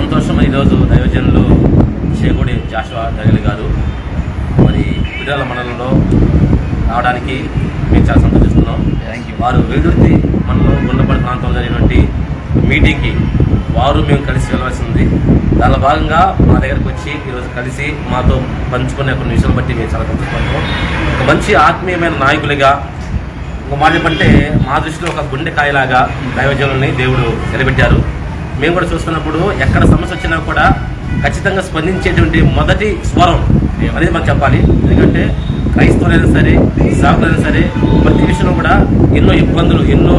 సంతోషం ఈరోజు దైవజనులు చేగూడి జాషువా దగలి గారు. మరి విడుదల మండలంలో రావడానికి మేము చాలా సంతోషిస్తున్నాం. వారు వేడుర్తి మనలో గుండపడి ప్రాంతంలో జరిగినటువంటి మీటింగ్కి వారు మేము కలిసి వెళ్ళవలసింది దానిలో భాగంగా మా దగ్గరకు వచ్చి ఈరోజు కలిసి మాతో పంచుకునే కొన్ని విషయాలు బట్టి మేము చాలా సంతోషపడుతున్నాం. ఒక మంచి ఆత్మీయమైన నాయకులుగా ఒక మాట చెప్పంటే మా దృష్టిలో ఒక గుండెకాయలాగా దైవజనుల్ని దేవుడు నిలబెట్టారు. మేము కూడా చూస్తున్నప్పుడు ఎక్కడ సమస్య వచ్చినా కూడా ఖచ్చితంగా స్పందించేటువంటి మొదటి స్వరం అనేది మనం చెప్పాలి. ఎందుకంటే క్రైస్తవులైనా సరే సాకులైనా సరే ప్రతి విషయంలో కూడా ఎన్నో ఇబ్బందులు ఎన్నో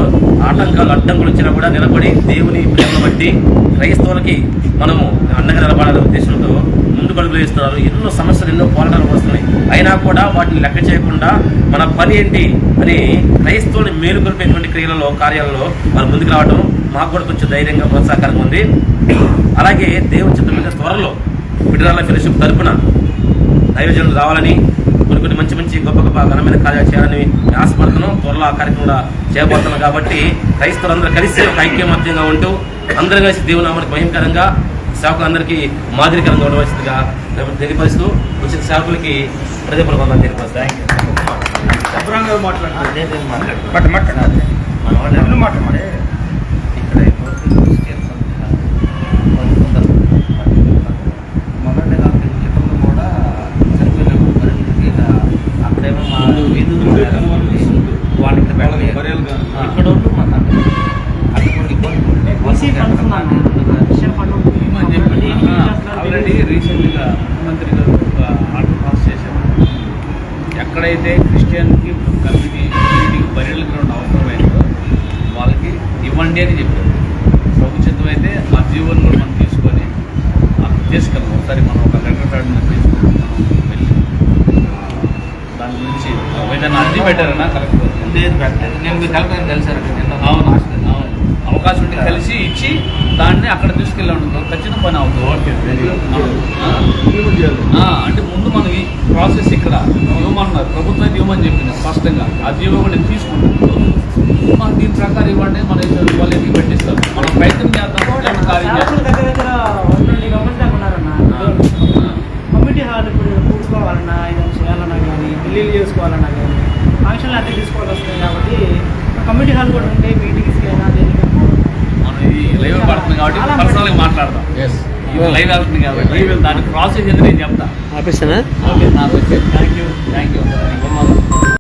ఆటంకాలు అడ్డంకులు వచ్చినా కూడా నిలబడి దేవుని ప్రేమను బట్టి క్రైస్తవులకి మనము అండగా నిలబడాలనే ఉద్దేశంతో ముందు అడుగులు వేస్తున్నారు. ఎన్నో సమస్యలు ఎన్నో పోరాటాలు వస్తున్నాయి. అయినా కూడా వాటిని లెక్క చేయకుండా మన పని ఏంటి అని క్రైస్తవుని మేలుకొల్పేటువంటి క్రియలలో కార్యాలలో మనం ముందుకు రావడం మాకు కూడా కొంచెం ధైర్యంగా ప్రోత్సాహకరంగా ఉంది. అలాగే దేవుని చిత్తం మీద త్వరలో విడుదల ఫెలోషిప్ తరపున దైవజనులు రావాలని కొన్ని కొన్ని మంచి మంచి గొప్ప గొప్ప ఘనమైన కార్యాలు చేయాలని ఆశపడుతున్నాం. త్వరలో ఆ కార్యక్రమం కూడా చేయబోతున్నాం కాబట్టి క్రైస్తవులందరూ కలిసి ఒక ఐక్యమత్యంగా ఉంటూ అందరూ కలిసి దేవుని నామానికి మహిమకరంగా సేవకులందరికీ మాదిరికరంగా ఉండవలసిందిగా తెలియపరుస్తూ వచ్చిన సేవకులకి ప్రజాపూర్వకంగా తెలియపరుస్తాను థ్యాంక్ యూ శుభ్రంగా మాట్లాడుతున్నారు మట్ట మట్ట మన వాళ్ళు ఎవరు మాట్లాడే ఇక్కడ ఇప్పుడు క్రిస్టియన్స్ అంతా కొందరు మొదటి నాలుగు క్రితంలో కూడా చనిపోయిన పరిస్థితికి ఇలా అక్కడేమో మా వీధులు వాళ్ళు ఇక్కడ వాళ్ళకి పెట్టలేదు. బరియలు కాదు. ఆ, ఇక్కడ ఉంటూ మా అక్కడ కూడా ఇబ్బంది ఉంది. బీసీ ఫండ్స్ ఉన్నాను క్రిస్టియన్ ఫండ్ ఉంది. అని చెప్పి దేనికి యూజ్ చేస్తున్నారు? ఆల్రెడీ రీసెంట్గా ముఖ్యమంత్రి గారు ఒక ఆర్డర్ పాస్ చేశారు ఎక్కడైతే క్రిస్టియన్కి కమ్యూనిటీ కమ్యూనిటీకి బరియల్ గ్రౌండ్ అవసరమైందో వాళ్ళకి ఇవ్వండి అని చెప్పారు ప్రభుత్వం అయితే ఆ జీవోని కూడా మనం తీసుకొని అక్కడ తీసుకెళ్ళాం ఒకసారి మనం ఒక లెటర్ ప్యాడ్ మీద తీసుకొని మనం వెళ్ళి దాని గురించి పెట్టారన్నా? కలెక్టర్ లేదు పెట్టలేదు. నేను మీకు కలెక్టర్ కలిసారు నిన్న అవును? అవును. అవకాశం ఉంటే కలిసి ఇచ్చి దాన్ని అక్కడ తీసుకెళ్ళి ఉంటుంది ఖచ్చితంగా పని అవుతుంది. ఆ, అంటే ముందు మనం ఈ ప్రాసెస్ ఇక్కడ ఇవ్వమన్నారు. ప్రభుత్వం అయితే ఇవ్వమని చెప్పింది స్పష్టంగా. ఆ జీవో కూడా నేను తీసుకుంటాను మనం దీని ప్రకారం ఇవ్వండి మన వాళ్ళు పెట్టిస్తారు. మనం ప్రయత్నం చేద్దాం ఇలాంటి కార్యం సేవకులు చేద్దాం దగ్గర దగ్గర వన్ ట్వంటీ మెంబర్స్ దాకా ఉన్నారన్న. కమ్యూనిటీ హాల్ ఇప్పుడు కూడుకోవాలన్నా ఏదైనా చేయాలన్నా కానీ బిల్లులు చేసుకోవాలన్నా కానీ. ఫంక్షన్లు అన్నీ తీసుకోవాల్సి వస్తుంది కాబట్టి కమ్యూనిటీ హాల్ కూడా ఉంటే మీటింగ్స్కి అయినా దేనికైనా మనం ఇది లైవ్ పడుతుంది కాబట్టి పర్సనల్గా మాట్లాడదాం. లైవ్ వెళ్తుంది కాబట్టి దాని ప్రాసెస్ ఏంటి నేను చెప్తా. ఆఫీస్ ఓకే నాకు వచ్చే థ్యాంక్ యూ థ్యాంక్ యూ